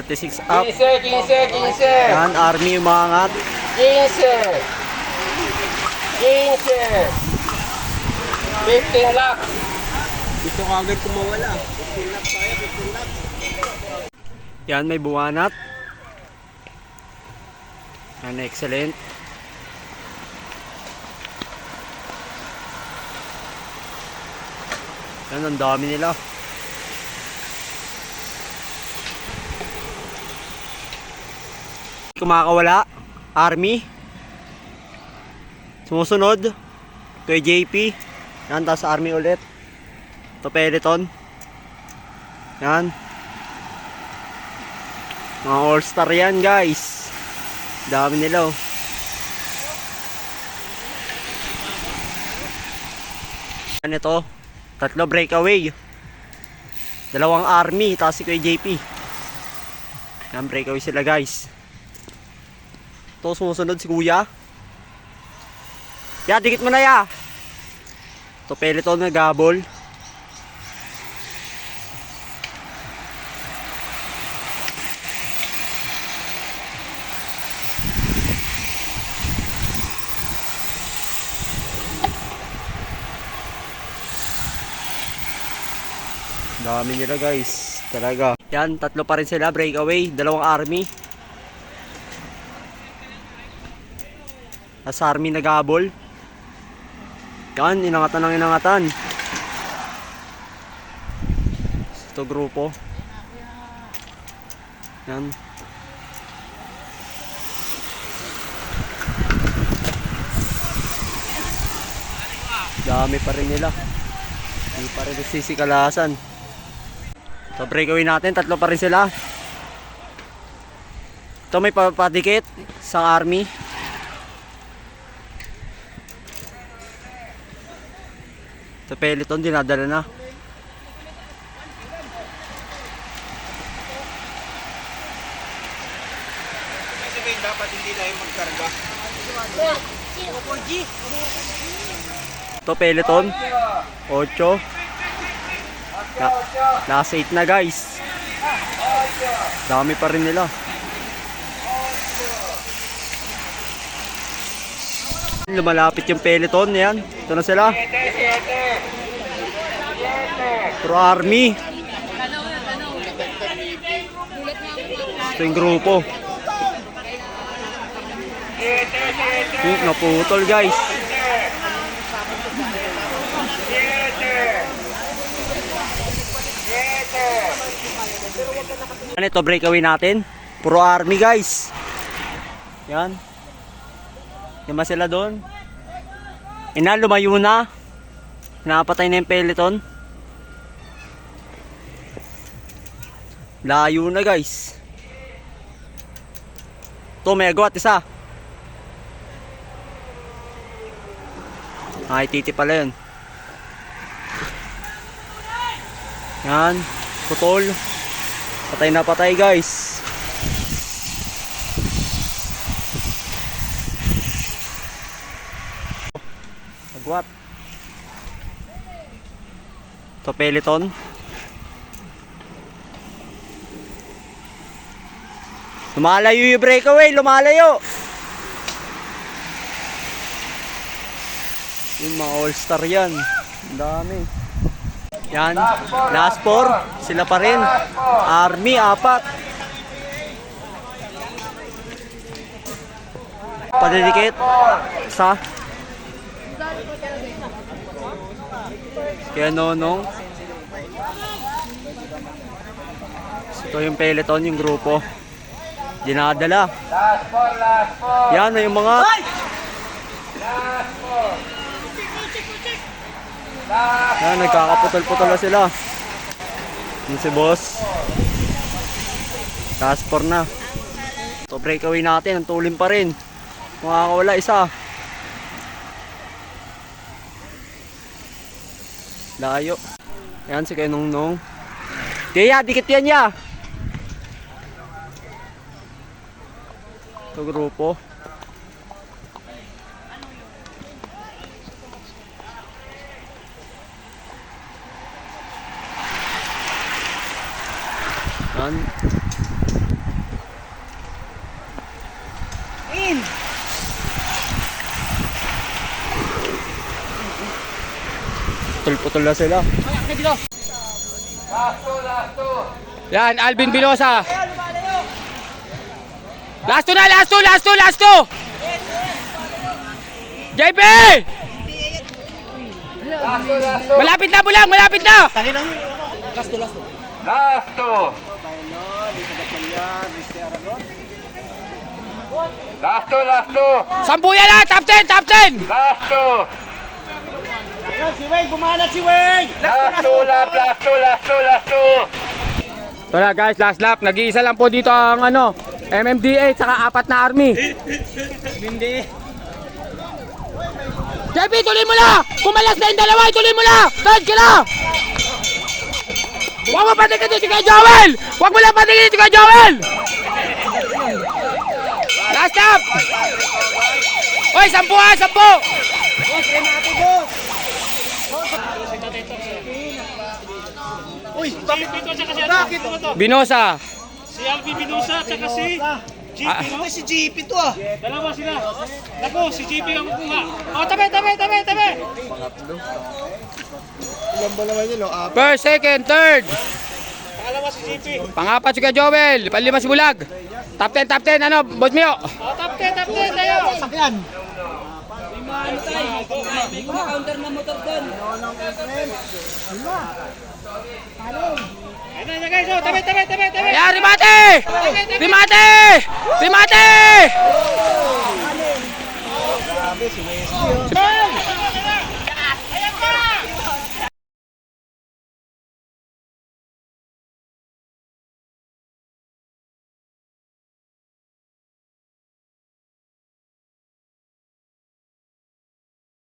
36 up. 15, 15, 15. Yan, army umangat. 15. 15. 15 lakh. Gusto ko agad kumawala. Yan, may buwanat. Yan, excellent. Yan, ang dami nila. Kumakawala. Army. Sumusunod. Kay JP. Yan, tapos army ulit. Ito peloton. Yan. Mga all-star yan guys. Dami nila oh. Ano ito? Tatlo breakaway. Dalawang army, tapos si Kuya JP. Yan, breakaway sila guys. Ito sumusunod si Kuya. Ya, dikit mo na ya. Ito peloton na gabol. Dami nila guys. Talaga. Yan, tatlo pa rin sila. Breakaway. Dalawang army. As army nagabol. Yan, inangatan ng inangatan. Ito grupo. Yan. Dami pa rin nila. Hindi pa rin nagsisikalasan. So breakaway natin, tatlo pa rin sila. Ito may papadikit sa army. Sa peloton, dinadala na. Sabihin, dapat hindi tayo magkarga. Ito peloton. 8. Na, nasa 8 na guys. Dami pa rin nila. Lumalapit yung peloton. Yan. Ito na sila. 7, 7. Pro Army. Ito yung grupo. Hmm, naputol guys. Ano ito breakaway natin? Pro Army guys. Yan. Lima sila doon. Ina, lumayo na. Napatay na yung peloton. Layo na guys. Ito may agwat isa. Ay, titi pala yun. Yan. Putol. Patay na patay guys. Agwat. Ito peloton. Lumalayo yung breakaway, lumalayo. Yung mga all-star yan. Ang dami. Yan. Last four. Sila pa rin. Army, apat. Padidikit. Isa. Kaya nonong. Ito yung peloton, yung grupo. Dinadala. Last four, last four. Yan yung mga... Yan, nagkakaputol-putol na sila. Yung si boss. Task 4 na. So breakaway natin, ang tulin pa rin. Makakawala isa. Layo. Yan si Kenong Nong. Kaya, dikit yan ya. Ito grupo. Yan. Putol-putol na sila. Yan, Alvin Bilosa. Last two na, last two, last two, last two. JP! Last two, last two. Malapit na, bulang, malapit na. Last two. Last two, last two. Na, top 10, top 10. Last two. Si Wayne, bumanat si Wayne! Last two lap, last two, last two, last two. Wala guys, last lap. Nag-iisa lang po dito ang ano, MMDA saka apat na army. Hindi. JP, tuloy mo na! Kumalas na yung dalawa, tuloy mo na! Third ka na! Huwag mo patigil dito si Kuya Joel! Huwag mo lang patigil dito si Kuya Joel! Last stop! Hoy, sampu ha, sampu! Uy, bakit? Bakit? Binosa. Si Alvin Binosa at saka si JP, Ah. no? Si GP to ah. Dalawa sila. Ako, si JP ang kukuha. O, tabi, tabi, tabi, tabi. Ilan ba naman yun? Oh, apat. First, second, third. Pangalawa si JP. Pangapat si Kuya Joel. Panlima si Bulag. Top 10, top 10, ano, Boss Mio. O, top 10, top 10 tayo. Sakyan. Ayun na guys, o, tabi, tabi, tabi, tabi. Ayan, Rimate! Rimate! Rimate! Grabe, si Wesley.